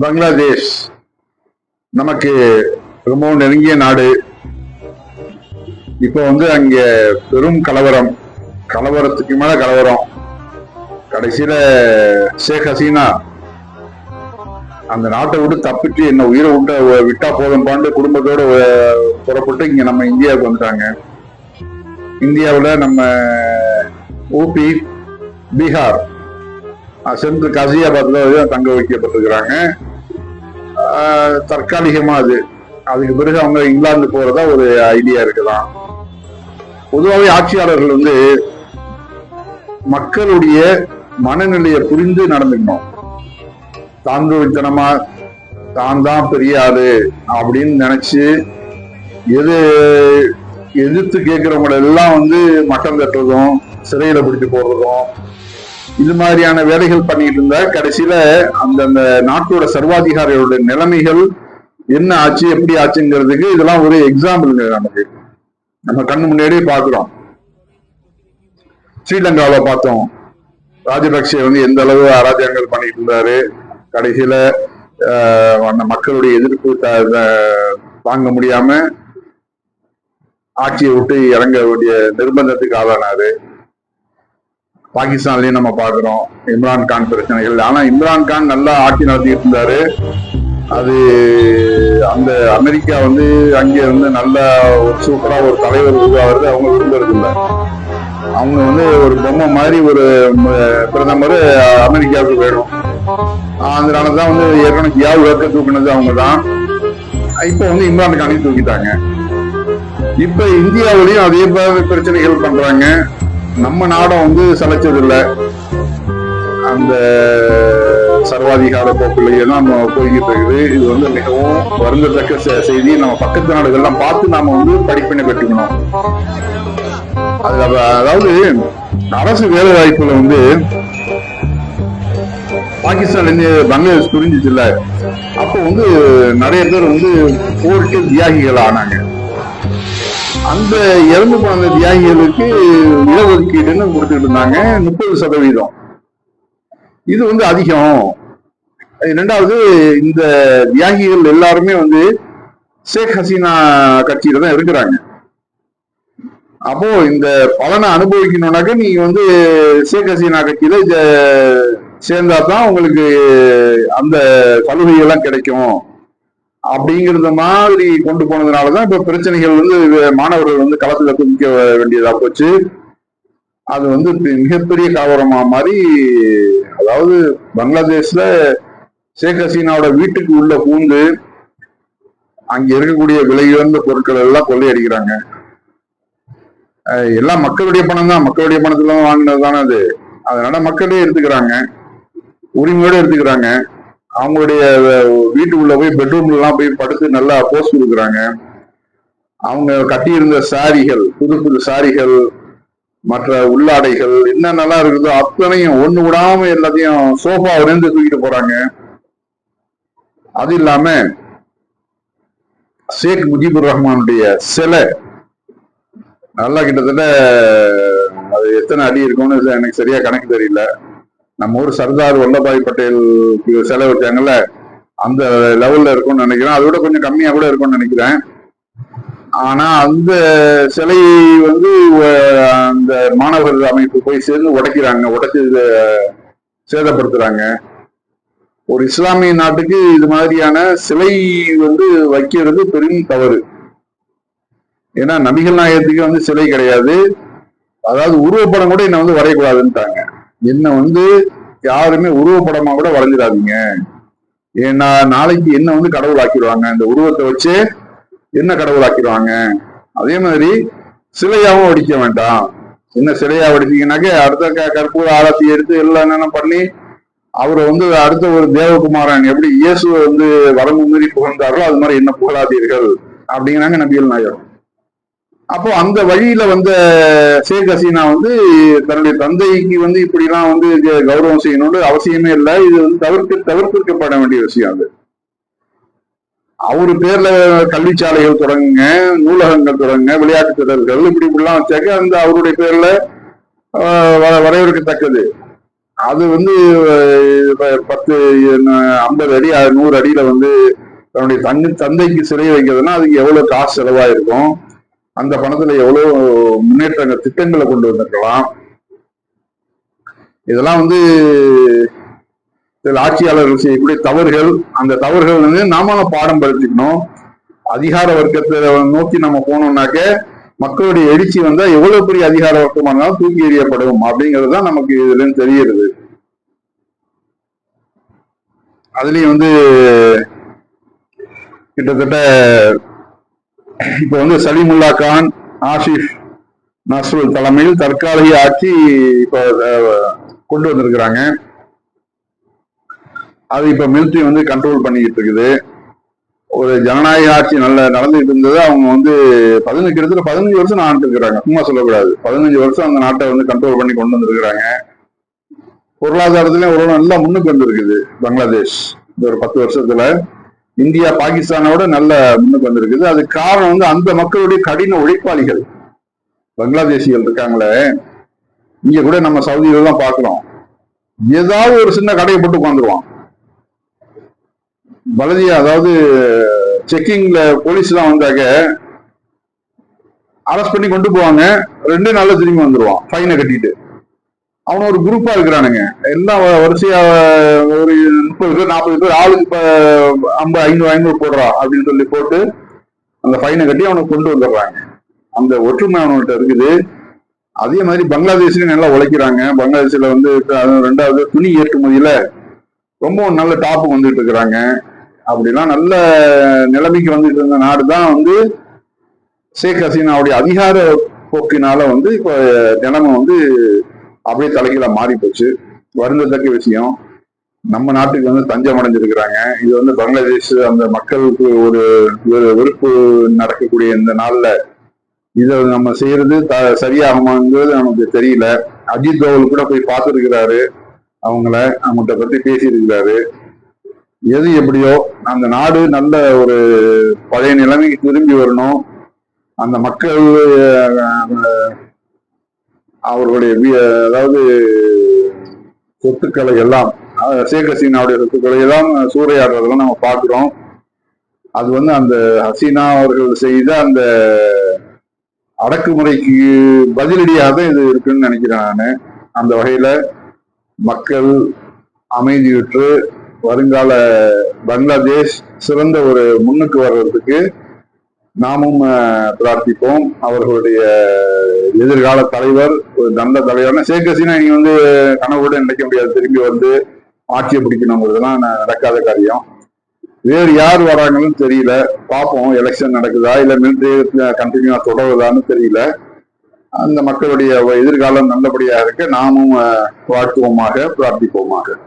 பங்களாதேஷ் நமக்கு ரொம்பவும் நெருங்கிய நாடு. இப்போ வந்து அங்க பெரும் கலவரம் கலவரத்துக்கு மேல கலவரம். கடைசியில ஷேக் ஹசீனா அந்த நாட்டை விட்டு தப்பிட்டு என்ன உயிரை விட்ட விட்டா போதும் பாண்டு குடும்பத்தோட புறப்பட்டு இங்க நம்ம இந்தியாவுக்கு வந்துட்டாங்க. இந்தியாவில் நம்ம ஊபி பீகார் சென்று காசியாபாத்தில் தங்க வைக்கப்பட்டிருக்கிறாங்க ஆஹ், தற்காலிகமா அது. அதுக்கு பிறகு அவங்க இங்கிலாந்து போறதா ஒரு ஐடியா இருக்குதான் பொதுவாகவே ஆட்சியாளர்கள் வந்து மக்களுடைய மனநிலையை புரிந்து நடந்துக்கணும். தாந்தோவித்தனமா தான் தான் பெரிய ஆளு அப்படின்னு நினைச்சு எது எதிர்த்து கேட்கிறவங்களெல்லாம் வந்து மட்டம் தட்டுறதும் சிறையில பிடிச்சு போடுறதும் இது மாதிரியான வேலைகள் பண்ணிட்டு இருந்தா கடைசியில அந்த அந்த நாட்டோட சர்வாதிகாரியோட நிலைமைகள் என்ன ஆச்சு எப்படி ஆச்சுங்கிறதுக்கு இதெல்லாம் ஒரு எக்ஸாம்பிள் நமக்கு. நம்ம கண்ணு முன்னாடியே பாக்குறோம் ஸ்ரீலங்காவில பார்த்தோம். ராஜபக்சே வந்து எந்த அளவு அராஜகங்கள் பண்ணிட்டு இருந்தாரு. கடைசியில அந்த மக்களுடைய எதிர்ப்பு த- தாங்க முடியாம ஆட்சியை விட்டு இறங்க வேண்டிய நிர்பந்தத்துக்கு ஆளானாரு. பாகிஸ்தான்லயும் நம்ம பாக்குறோம் இம்ரான் கான் பிரச்சனைகள். ஆனா இம்ரான் கான் நல்லா ஆட்சி நடத்திட்டு இருந்தாரு அது அந்த அமெரிக்கா வந்து அங்கே வந்து நல்ல ஒரு சூப்பரா ஒரு தலைவர் உருவாகிறது அவங்க விரும்புறது இல்லை அவங்க வந்து ஒரு பொம்மை மாதிரி ஒரு பிரதமர் அமெரிக்காவுக்கு வேணும். அதனால தான் வந்து ஏற்கனவே ஜியாவு ஏற்க தூக்குனது அவங்க தான் இப்போ வந்து இம்ரான் கானையும் தூக்கிட்டாங்க. இப்ப இந்தியாவிலையும் அதே மாதிரி பிரச்சனைகள் பண்றாங்க. நம்ம நாடும் வந்து சளைச்சது அந்த சர்வாதிகார போக்குலயே தான் நம்ம போய்கிட்டு இருக்குது. இது வந்து மிகவும் வருந்தத்தக்க செய்தி. நம்ம பக்கத்து நாடுகள்லாம் பார்த்து நாம வந்து படிப்பினை பெற்றுக்கணும். அது அதாவது அரசு வேலை வாய்ப்புல வந்து பாகிஸ்தான் இருந்து பங்களாதேஷ் புரிஞ்சிச்சு இல்ல அப்போ வந்து நிறைய பேர் வந்து போரிட்டு தியாகிகள் ஆனாங்க அந்த இறந்து போன தியாகிகளுக்கு இடஒதுக்கீடுன்னு கொடுத்துட்டு இருந்தாங்க. முப்பது சதவீதம். இது வந்து அதிகம். ரெண்டாவது இந்த தியாகிகள் எல்லாருமே வந்து ஷேக் ஹசீனா கட்சியில தான் இருக்கிறாங்க. அப்போ இந்த பலனை அனுபவிக்கணும்னாக்க நீங்க வந்து ஷேக் ஹசீனா கட்சியில சேர்ந்தா தான் உங்களுக்கு அந்த சலுகைகள் எல்லாம் கிடைக்கும். அப்படிங்கிறத மாதிரி கொண்டு போனதுனாலதான் இப்ப பிரச்சனைகள் வந்து மாணவர்கள் வந்து களத்துல குதிக்க வேண்டியதா போச்சு. அது வந்து மிகப்பெரிய காவரமா மாதிரி அதாவது பங்களாதேஷ்ல ஷேக் ஹசீனாவோட வீட்டுக்கு உள்ள பூந்து அங்க இருக்கக்கூடிய விலை உயர்ந்த பொருட்கள் எல்லாம் கொள்ளையடிக்கிறாங்க. எல்லாம் மக்களுடைய பணம் தான். மக்களுடைய பணத்துல தான் வாங்கினது தானே அது. அதனால மக்களே எடுத்துக்கிறாங்க. உரிமையோட எடுத்துக்கிறாங்க. அவங்களுடைய வீட்டுக்குள்ள போய் பெட்ரூம்ல எல்லாம் போய் படுத்து நல்லா போஸ் கொடுக்குறாங்க. அவங்க கட்டியிருந்த சாரிகள் புது புது சாரிகள் மற்ற உள்ளாடைகள் என்ன நல்லா இருக்குதோ அத்தனையும் ஒண்ணு விடாம எல்லாத்தையும் சோஃபா இருந்து தூக்கிட்டு போறாங்க. அது இல்லாம ஷேக் முஜிபுர் ரஹ்மானுடைய சிலை நல்லா கிட்டத்தட்ட அது எத்தனை அடி இருக்கும்னு எனக்கு சரியா கணக்கு தெரியல. நம்ம ஊர் சர்தார் வல்லபாய் பட்டேலுக்கு சிலை வச்சாங்கல்ல அந்த லெவல்ல இருக்கும்னு நினைக்கிறேன். அதை விட கொஞ்சம் கம்மியா கூட இருக்கும்னு நினைக்கிறேன். ஆனா அந்த சிலை வந்து அந்த மாணவர் அமைப்பு போய் சேர்ந்து உடைக்கிறாங்க. உடைச்சு சேதப்படுத்துறாங்க. ஒரு இஸ்லாமிய நாட்டுக்கு இது மாதிரியான சிலை வந்து வைக்கிறது பெரும் தவறு. ஏன்னா நபிகள் நாயகத்துக்கு வந்து சிலை கிடையாது. அதாவது உருவப்படம் கூட என்ன வந்து வரையக்கூடாதுன்ட்டாங்க. என்ன வந்து யாருமே உருவப்படமா கூட வரைஞ்சிடாதீங்க. ஏன்னா நாளைக்கு என்ன வந்து கடவுள் ஆக்கிடுவாங்க இந்த உருவத்தை வச்சு என்ன கடவுள் ஆக்கிடுவாங்க அதே மாதிரி சிலையாவும் வடிக்க வேண்டாம். என்ன சிலையா வடிச்சீங்கன்னாக்க அடுத்த க- கற்பூர ஆராய்ச்சி எடுத்து எல்லாம் என்னென்ன பண்ணி அவரை வந்து அடுத்த ஒரு தேவகுமாரன் எப்படி இயேசுவை வந்து வரம்பு மீறி புகழ்ந்தாரோ அது மாதிரி என்ன புகழாதீர்கள். அப்படிங்கிறாங்க நபிகள் நாயகம். அப்போ அந்த வழியில வந்த ஷேக் ஹசீனா வந்து தன்னுடைய தந்தைக்கு வந்து இப்படிலாம் வந்து கௌரவம் செய்யணும்னு அவசியமே இல்லை. இது வந்து தவிர்த்து தவிர்த்திருக்கப்பட வேண்டிய விஷயம் அது. அவர் பேர்ல கல்விச்சாலைகள் தொடங்குங்க நூலகங்கள் தொடங்குங்க விளையாட்டு திடல்கள் இப்படி இப்படிலாம் வச்சாக்க அந்த அவருடைய பேர்ல வ- வரவேற்கத்தக்கது. அது வந்து பத்து ஐம்பது அடி நூறு அடியில வந்து தன்னுடைய தன் தந்தைக்கு சிறை வைக்கிறதுனா அதுக்கு எவ்வளவு காசு செலவாயிருக்கும்? அந்த பணத்துல எவ்வளவு முன்னேற்றங்கள் திட்டங்களை கொண்டு வந்திருக்கலாம். இதெல்லாம் வந்து ஆட்சியாளர்கள் செய்யக்கூடிய தவறுகள். அந்த தவறுகள் வந்து நாம பாடம் படுத்திக்கணும். அதிகார வர்க்கத்தை நோக்கி நம்ம போனோம்னாக்க மக்களுடைய எழுச்சி வந்தா எவ்வளவு பெரிய அதிகார வர்க்கமா இருந்தாலும் தூக்கி எறியப்படும். அப்படிங்கிறது தான் நமக்கு இதுல இருந்து தெரிகிறது. அதுலயும் வந்து கிட்டத்தட்ட இப்போ வந்து சலிமுல்லா கான் ஆஷிஃப் நஸ்ருல் தலைமையில் தற்காலிக ஆட்சி இப்போ கொண்டு வந்திருக்கிறாங்க. அது இப்போ மிலிட்ரி வந்து கண்ட்ரோல் பண்ணிக்கிட்டு இருக்குது. ஒரு ஜனநாயக ஆட்சி நல்ல நடந்துகிட்டு இருந்தது. அவங்க வந்து பதினஞ்சு இடத்துல பதினஞ்சு வருஷம் ஆண்டு இருக்கிறாங்க சும்மா சொல்லக்கூடாது. பதினஞ்சு வருஷம் அந்த நாட்டை வந்து கண்ட்ரோல் பண்ணி கொண்டு வந்திருக்கிறாங்க. பொருளாதாரத்திலயும் ஓரளவு நல்லா முன்னுக்கு வந்திருக்குது பங்களாதேஷ். இந்த ஒரு பத்து வருஷத்துல. இந்தியா பாகிஸ்தானோட நல்ல முன்னுக்கு வந்திருக்குது. அது காரணம் வந்து அந்த மக்களுடைய கடின உழைப்பாளிகள். பங்களாதேசிகள் இருக்காங்களே இங்க கூட நம்ம சவுதியில தான் பாக்குறோம் ஏதாவது ஒரு சின்ன கடையை போட்டு உட்காந்துருவான். பலதியா அதாவது செக்கிங்ல போலீஸ் எல்லாம் வந்தாக்க அரெஸ்ட் பண்ணி கொண்டு போவாங்க. ரெண்டு நாள்ல திரும்பி வந்துருவான் ஃபைனை கட்டிட்டு. அவன் ஒரு குரூப்பா இருக்கிறானுங்க. எல்லாம் வரிசையா ஒரு முப்பது பேர் நாற்பது பேர் ஆளுக்கு இப்ப ஐம்பது ஐநூறு ஐநூறு போடுறா அப்படின்னு சொல்லி போட்டு அந்த ஃபைனை கட்டி அவனை கொண்டு வந்துடுறாங்க. அந்த ஒற்றுமை அவன்கிட்ட இருக்குது. அதே மாதிரி பங்களாதேஷ்லயும் நல்லா உழைக்கிறாங்க. பங்களாதேஷ்ல வந்து அது ரெண்டாவது துணி ஏற்றுமதியில ரொம்ப நல்ல டாப்பு வந்துட்டு இருக்கிறாங்க. அப்படிலாம் நல்ல நிலைமைக்கு வந்துட்டு இருந்த நாடு தான் வந்து ஷேக் ஹசீனாவுடைய அதிகார போக்கினால வந்து இப்ப நிலைமை வந்து அப்படியே தலைகீழா மாறி போச்சு. வருந்தத்தக்க விஷயம் நம்ம நாட்டுக்கு வந்து தஞ்சம் அடைஞ்சிருக்கிறாங்க. இது வந்து பங்களாதேஷ் அந்த மக்களுக்கு ஒரு வெறுப்பு நடக்கக்கூடிய இந்த நாள்ல இதை நம்ம செய்யறது த சரியாகுமாங்கிறது நமக்கு தெரியல. அஜித் தோவல் கூட போய் பார்த்துருக்கிறாரு. அவங்கள அவங்கள்ட்ட பத்தி பேசியிருக்கிறாரு. எது எப்படியோ அந்த நாடு நல்ல ஒரு பழைய நிலைமைக்கு திரும்பி வரணும். அந்த மக்கள் அவர்களுடைய அதாவது சொத்துக்களை எல்லாம் ஷேக் ஹசீனாவுடைய சொத்துக்களை எல்லாம் சூறையாடுறதெல்லாம் நம்ம பார்க்குறோம். அது வந்து அந்த ஹசீனா அவர்கள் செய்த அந்த அடக்குமுறைக்கு பதிலடியாக தான் இது இருக்குன்னு நினைக்கிறேன் நான். அந்த வகையில மக்கள் அமைதியுற்று வருங்கால பங்களாதேஷ் சிறந்த ஒரு முன்னுக்கு வர்றதுக்கு நாமும் பிரார்த்திப்போம். அவர்களுடைய எதிர்கால தலைவர் ஒரு நல்ல தலைவர். ஷேக் ஹசீனா நீங்க வந்து கனவோடு நினைக்க முடியாது திரும்பி வந்து ஆட்சியை பிடிக்கணுங்கிறதுலாம் நடக்காத காரியம். வேறு யார் வராங்கன்னு தெரியல. பார்ப்போம் எலெக்ஷன் நடக்குதா? இல்ல மிலிட்ரி கண்டினியூவா தொடருதான்னு தெரியல. அந்த மக்களுடைய எதிர்காலம் நல்லபடியா இருக்க. நாமும் வாழ்த்துவோமாக பிரார்த்திப்போமாக.